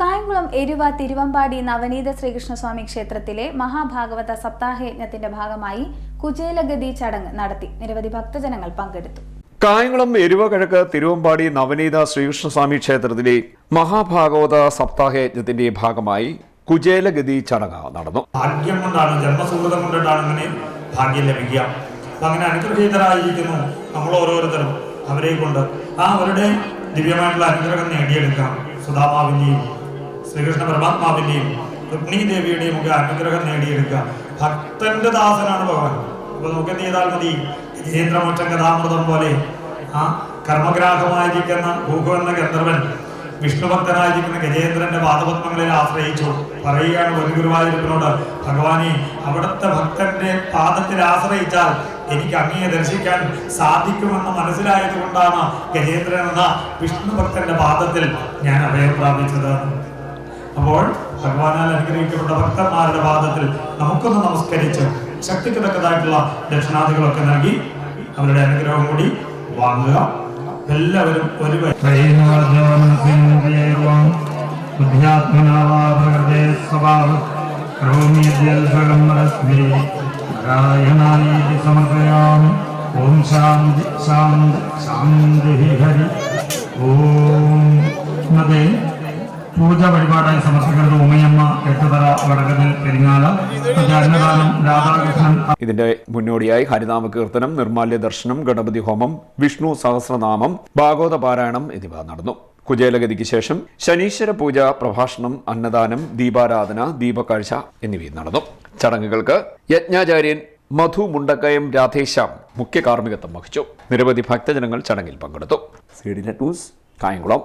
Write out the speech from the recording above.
കായംകുളം എരുവ തിരുവമ്പാടി നവനീത ശ്രീകൃഷ്ണസ്വാമി ക്ഷേത്രത്തിലെ മഹാഭാഗവത സപ്താഹയജ്ഞത്തിന്റെ ഭാഗമായി കുചേലഗതി ചടങ്ങ് നടത്തി. നിരവധി ഭക്തജനങ്ങൾ പങ്കെടുത്തു. കായംകുളം എരുവ കിഴക്ക് തിരുവമ്പാടി നവനീത ശ്രീകൃഷ്ണസ്വാമി ക്ഷേത്രത്തിലെ മഹാഭാഗവത സപ്താഹയജ്ഞത്തിന്റെ ഭാഗമായി കുചേലഗതി ചടങ്ങ് നടന്നു. ഭാഗ്യം കൊണ്ടാണ് ജന്മസുഹൃതം കൊണ്ടിട്ടാണ് അങ്ങനെ ഭാഗ്യം ലഭിക്കുക. അങ്ങനെ അനുഗ്രഹീതരായിരിക്കുന്നു നമ്മൾ ഓരോരുത്തരും. അവരെ കൊണ്ട് ആ അവരുടെ ദിവ്യമായിട്ടുള്ള അനുഗ്രഹം നേടിയെടുക്കാം. സുധാമാവിന്റെയും ശ്രീകൃഷ്ണ പരമാത്മാവിന്റെയും രുക്മിണി ദേവിയുടെയും ഒക്കെ അനുഗ്രഹം നേടിയെടുക്കുക. ഭക്തന്റെ ദാസനാണ് ഭഗവാൻ. അപ്പൊ നമുക്ക് എന്ത് ചെയ്താൽ മതി? ഗജേന്ദ്രമോക്ഷം കഥാമൃതം പോലെ ആ കർമ്മഗ്രാഹമായിരിക്കുന്ന ഭൂഹു എന്ന ഗന്ധർവൻ വിഷ്ണുഭക്തനായിരിക്കുന്ന ഗജേന്ദ്രന്റെ പാദപത്മങ്ങളിൽ ആശ്രയിച്ചു. പറയുകയാണ് ഒരു ഗുരുവായൂരപ്പനോട് ഭഗവാനെ അവിടുത്തെ ഭക്തന്റെ പാദത്തിൽ ആശ്രയിച്ചാൽ എനിക്ക് അങ്ങയെ ദർശിക്കാൻ സാധിക്കുമെന്ന് മനസ്സിലായത് കൊണ്ടാണ് ഗജേന്ദ്രൻ എന്ന വിഷ്ണു ഭക്തന്റെ പാദത്തിൽ ഞാൻ അഭയം പ്രാപിച്ചത്. അപ്പോൾ ഭഗവാനാൽ അനുഗ്രഹിക്കപ്പെട്ട ഭക്തന്മാരുടെ പാദത്തിൽ നമുക്കൊന്ന് നമസ്കരിച്ച് ശക്തിക്ക് തക്കതായിട്ടുള്ള ദക്ഷിണാദികളൊക്കെ നൽകി അവരുടെ അനുഗ്രഹം കൂടി വാങ്ങുക. എല്ലാവരും ഒരു ഓം ശാന്തി ശാന്തി ശാന്തി പൂജ വഴിപാടായി സമർപ്പിക്കുന്നത് ഉമയമ്മ എട്ടുതറ വടകതിൽ പെരിങ്ങാല മറ്റേ അന്നദാനം രാധാകൃഷ്ണൻ ഇതിന്റെ മുന്നോടിയായി ഹരിനാമ കീർത്തനം നിർമാല്യ ദർശനം ഗണപതി ഹോമം വിഷ്ണു സഹസ്രനാമം ഭാഗവത പാരായണം എന്നിവ നടന്നു. കുചേലഗതിക്ക് ശേഷം ശനീശ്വര പൂജ പ്രഭാഷണം അന്നദാനം ദീപാരാധന ദീപക്കാഴ്ച എന്നിവയും നടന്നു. ചടങ്ങുകൾക്ക് യജ്ഞാചാര്യൻ മധു മുണ്ടക്കയം രാധേശ്യാം മുഖ്യ കാർമ്മികത്വം വഹിച്ചു. നിരവധി ഭക്തജനങ്ങൾ ചടങ്ങിൽ പങ്കെടുത്തു. C D net news Kayamkulam.